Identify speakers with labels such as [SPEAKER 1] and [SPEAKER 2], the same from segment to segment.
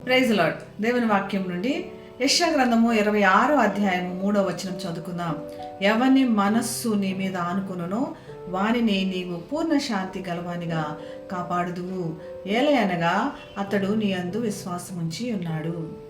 [SPEAKER 1] Praise lord. దేవుని వాక్యం నుండి యశ గ్రంథము ఇరవై ఆరో అధ్యాయము మూడో వచనం చదువుకుందాం. ఎవని మనస్సు నీ మీద ఆనుకునో వానిని నీవు పూర్ణ శాంతి గలవానిగా కాపాడుదువు. ఏలయనగా అతడు నీ అందు విశ్వాసముంచి ఉన్నాడు.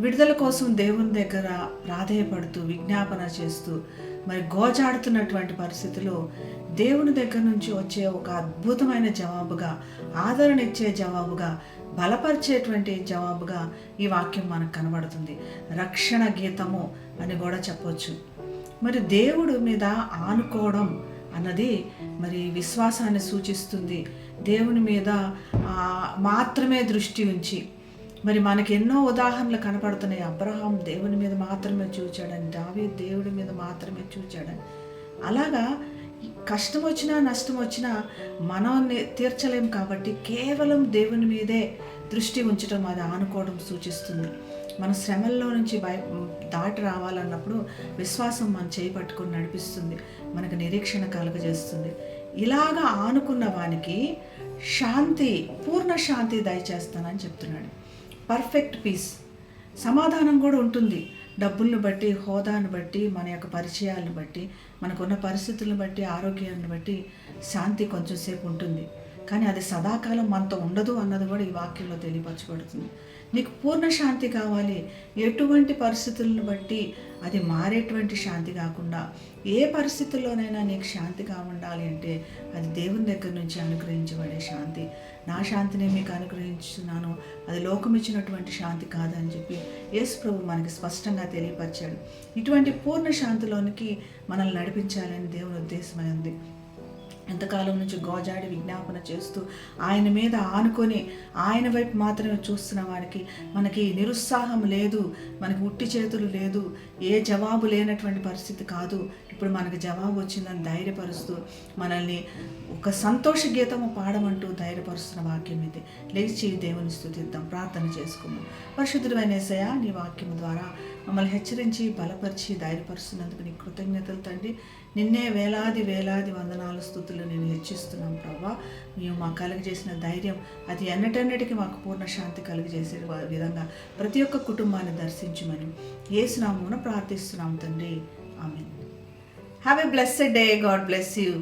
[SPEAKER 1] విడుదల కోసం దేవుని దగ్గర ప్రాధేయపడుతూ విజ్ఞాపన చేస్తూ మరి గోజాడుతున్నటువంటి పరిస్థితిలో దేవుని దగ్గర నుంచి వచ్చే ఒక అద్భుతమైన జవాబుగా ఆదరణ ఇచ్చే జవాబుగా బలపరిచేటువంటి జవాబుగా ఈ వాక్యం మనకు కనబడుతుంది. రక్షణ గీతము అని కూడా చెప్పొచ్చు. మరి దేవుడు మీద ఆనుకోవడం అన్నది మరి విశ్వాసాన్ని సూచిస్తుంది. దేవుని మీద మాత్రమే దృష్టి ఉంచి మరి మనకి ఎన్నో ఉదాహరణలు కనపడుతున్నాయి. అబ్రహాం దేవుని మీద మాత్రమే చూచాడని దావి దేవుడి మీద మాత్రమే చూచాడని. అలాగా కష్టం వచ్చినా నష్టం వచ్చినా మనం తీర్చలేం కాబట్టి కేవలం దేవుని మీదే దృష్టి ఉంచడం అది ఆనుకోవడం సూచిస్తుంది. మన శ్రమల్లో నుంచి భయ దాటి రావాలన్నప్పుడు విశ్వాసం మన చేయి పట్టుకొని నడిపిస్తుంది. మనకు నిరీక్షణ కలుగజేస్తుంది. ఇలాగా ఆనుకున్న వానికి శాంతి పూర్ణ శాంతి దయచేస్తానని చెప్తున్నాడు. Perfect peace. సమాధానం కూడా ఉంటుంది. డబ్బులను బట్టి హోదాను బట్టి మన యొక్క పరిచయాలను బట్టి మనకున్న పరిస్థితులను బట్టి ఆరోగ్యాన్ని బట్టి శాంతి కొంచెంసేపు ఉంటుంది. కానీ అది సదాకాలం మనతో ఉండదు అన్నది కూడా ఈ వాక్యంలో తెలియపరచబడుతుంది. నీకు పూర్ణ శాంతి కావాలి. ఎటువంటి పరిస్థితులను బట్టి అది మారేటువంటి శాంతి కాకుండా ఏ పరిస్థితుల్లోనైనా నీకు శాంతిగా ఉండాలి అంటే అది దేవుని దగ్గర నుంచి అనుగ్రహించబడే శాంతి. నా శాంతిని మీకు అనుగ్రహించున్నాను అది లోకం ఇచ్చినటువంటి శాంతి కాదని చెప్పి యేసు ప్రభు మనకి స్పష్టంగా తెలియపరిచాడు. ఇటువంటి పూర్ణ శాంతిలోనికి మనల్ని నడిపించాలని దేవుని ఉద్దేశమై ఉంది. ఎంతకాలం నుంచి గోజాడి విజ్ఞాపన చేస్తూ ఆయన మీద ఆనుకొని ఆయన వైపు మాత్రమే చూస్తున్న వారికి మనకి నిరుత్సాహం లేదు మనకి ఉట్టి చేతులు లేదు ఏ జవాబు లేనటువంటి పరిస్థితి కాదు. ఇప్పుడు మనకు జవాబు వచ్చిందని ధైర్యపరుస్తూ మనల్ని ఒక సంతోష గీతము పాడమంటూ ధైర్యపరుస్తున్న వాక్యం ఇది. లేచి దేవుని స్థుతిద్దాం ప్రార్థన చేసుకుందాం. పరిశుద్ధుడైన నీ వాక్యం ద్వారా మమ్మల్ని హెచ్చరించి బలపరిచి ధైర్యపరుస్తున్నందుకు నీ కృతజ్ఞతలు తండ్రి. నిన్నే వేలాది వేలాది వందనాలు స్థుతులు నేను హెచ్చిస్తున్నాం ప్రభా. మేము మాకు కలుగజేసిన ధైర్యం అది ఎన్నటన్నిటికీ మాకు పూర్ణ శాంతి కలుగజేసే విధంగా ప్రతి ఒక్క కుటుంబాన్ని దర్శించమని ఏసునామమున ప్రార్థిస్తున్నాం తండ్రి. ఆమె have a blessed day God bless you